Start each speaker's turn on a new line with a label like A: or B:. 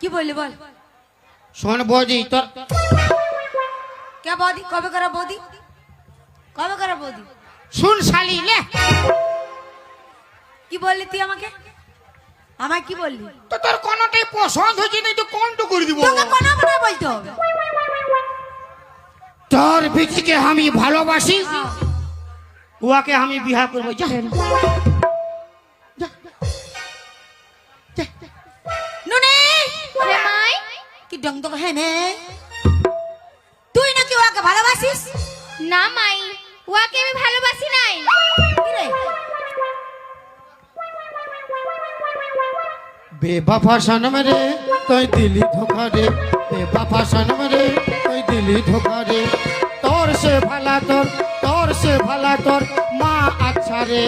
A: কি বললি বল?
B: শোন বৌদি তোর
A: কে বৌদি? কবে করা বৌদি? কবে করা বৌদি?
B: শুন শালি লে
A: কি বললি তুই আমাকে? আমায় কি বললি?
B: তো তোর কোনটাই পছন্দ হয়েছে না তুই কোনটা করে দিব?
A: তোকে কোনো মনে বলতে হবে।
B: তোর বিচিকে আমি ভালোবাসি। উহাকে আমি বিহা করব। যা।
A: কি ডং ডং হ্যাঁ? নে তুই নাকি ওকে ভালোবাসিস?
C: না মাই। ওয়াকে আমি ভালোবাসি নাই।
A: কি রে?
B: বেবাফা সনম রে তুই দিলি ধোকা রে। বেবাফা সনম রে তুই দিলি ধোকা রে। তোর সে ভালা তোর তোর সে ভালা তোর মা আচ্ছা রে।